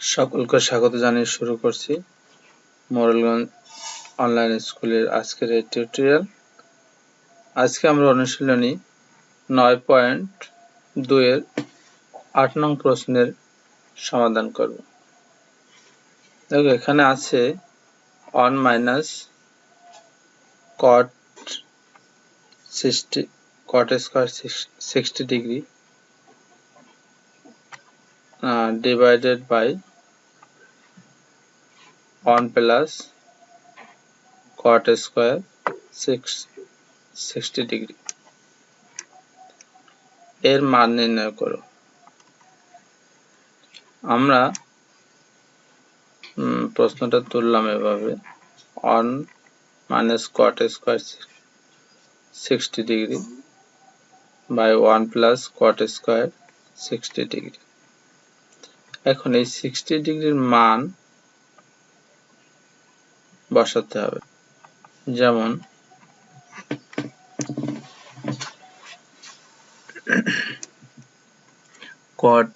সকলকে স্বাগত জানিয়ে শুরু করছি মোরালগঞ্জ অনলাইন স্কুলের আজকের এই টিউটোরিয়াল। আজকে আমরা অনুশীলনী নয় পয়েন্ট দুইয়ের আট নং প্রশ্নের সমাধান করব। দেখো, এখানে আছে one minus cot sixty cot square sixty degree divided by 1 plus cot square 60 degree এর মান নির্ণয় করো। আমরা প্রশ্নটা তুললাম এভাবে। 1 minus cot square 60 degree by 1 plus cot square 60 degree এখন এই 60 ডিগ্রির মান বসাতে হবে। যেমন কট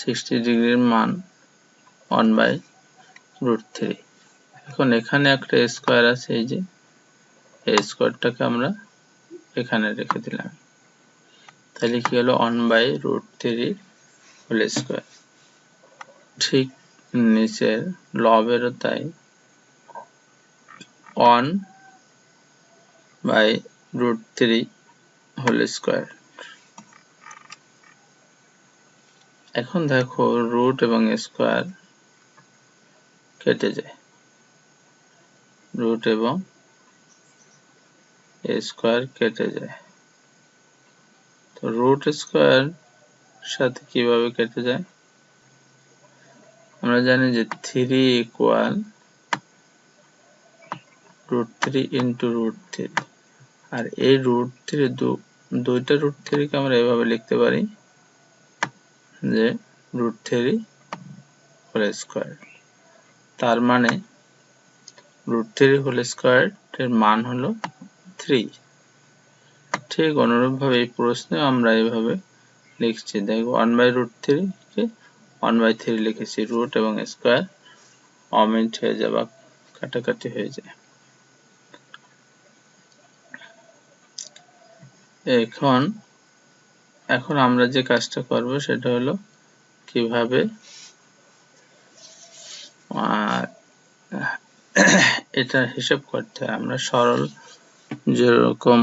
সিক্সটি ডিগ্রির মান ওয়ান বাই রুট থ্রি এখন এখানে একটা স্কোয়ার আছে, এই যে, এই স্কোয়ারটাকে আমরা এখানে রেখে দিলাম। তাহলে কি হলো? One by root three whole square ঠিক নিচের লবেরও তাই one by root three whole square এখন দেখো রুট এবং স্কোয়ার কেটে যায়। রুট এবং স্কোয়ার কেটে যায়। তো রুট স্কোয়ার সাথে কীভাবে কেটে যায়? আমরা জানি যে three equal root three into root three আর এই রুট থ্রি দুইটা রুট থ্রিকে আমরা এভাবে লিখতে পারি যে রুট থ্রি হোল স্কোয়ার তার মানে রুট থ্রি হোল স্কোয়ার এর মান হলো থ্রি ঠিক অনুরূপভাবে এই প্রশ্নে আমরা এইভাবে লিখছি। দেখো ওয়ান বাই রুট থ্রি কে ওয়ান বাই থ্রি লিখেছি রুট এবং স্কোয়ার অমিট হয়ে যায় বা কাটাকাটি হয়ে যায়। এখন এখন আমরা যে কাজটা করব সেটা হলো কীভাবে এটা হিসাব করতে আমরা সরল যেরকম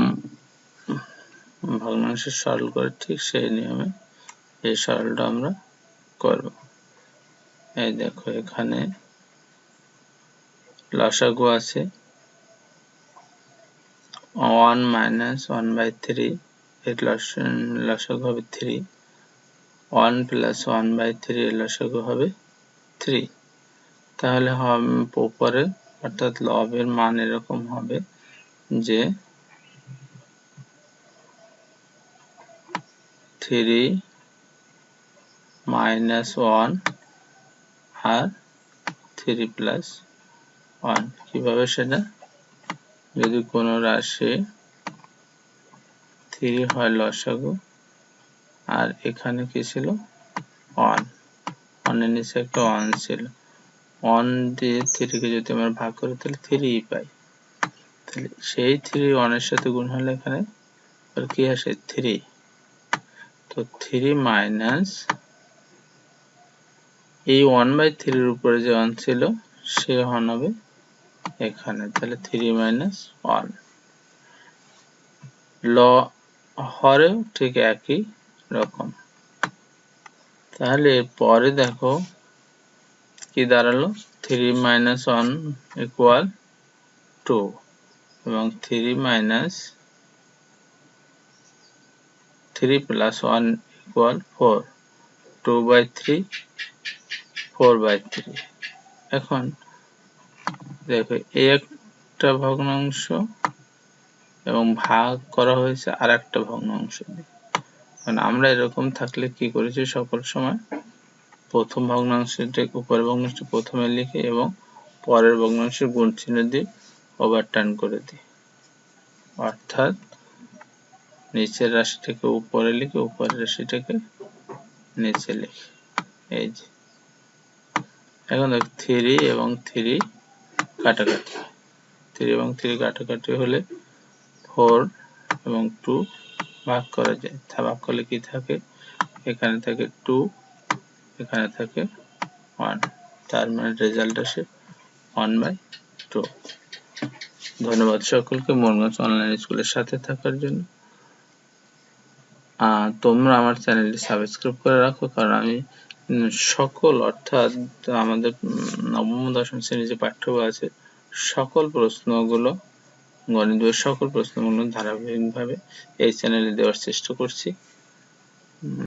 ভগ্নাংশের সরল করে ঠিক সেই নিয়মে এই সরলটা আমরা করব। এই দেখো, এখানে লসাগু আছে। One minus one by three এর লসাগু হবে three one plus one by three এর লসাগু হবে থ্রি তাহলে উপরে, অর্থাৎ লবের মান এরকম হবে যে থ্রি মাইনাস ওয়ান আর থ্রি প্লাস ওয়ান কীভাবে সেটা? যদি কোনো রাশি থ্রি হয় লসাগু, আর এখানে কি ছিল? ওয়ান ওয়ানের নিচে একটা ওয়ান ছিল। ওয়ান দিয়ে থ্রিকে যদি আমরা ভাগ করি, তাহলে থ্রি পাই। তাহলে সেই থ্রি ওয়ানের সাথে গুণ হলে এখানে কি আসে? থ্রি তো থ্রি মাইনাস এই ওয়ান বাই থ্রির উপরে যে ওয়ান ছিল, সে ওয়ান হবে এখানে। তাহলে থ্রি মাইনাস ওয়ান ল, হরেও ঠিক একই রকম। তাহলে পরে দেখো কি দাঁড়াল? Three minus one equal two এবং three minus three plus one equal four two by three four by three এখন দেখো, এই একটা ভগ্নাংশ এবং ভাগ করা হয়েছে আর একটা ভগ্নাংশ মানে আমরা এরকম থাকলে কি করেছি? সকল সময় প্রথম ভগ্নাংশটি উপরের ভগ্নাংশটি প্রথমে লিখে এবং পরের ভগ্নাংশের গুণ চিহ্ন দিয়ে ওভারটার্ন করে দিই। অর্থাৎ নিচের রাশিটাকে উপরে লিখে, উপরের রাশিটাকে নিচে লিখি। এই যে। এখন দেখ থ্রি এবং থ্রি কাটাকাটি। থ্রি এবং থ্রি কাটাকাটি হলে ফোর এবং টু ভাগ করা যায়। তা ভাগ করলে কি থাকে? এখানে থাকে টু এখানে থাকে ওয়ান তার মানে রেজাল্ট আসে ওয়ান বাই টু ধন্যবাদ সকলকে মোরগঞ্জ অনলাইন স্কুলের সাথে থাকার জন্য। তোমরা আমার চ্যানেলটি সাবস্ক্রাইব করে রাখো, কারণ আমি সকল, অর্থাৎ আমাদের নবম, দশম শ্রেণির যে পাঠ্য আছে, সকল প্রশ্নগুলো, গণিত বইয়ের সকল প্রশ্নগুলো ধারাবাহিকভাবে এই চ্যানেলে দেওয়ার চেষ্টা করছি।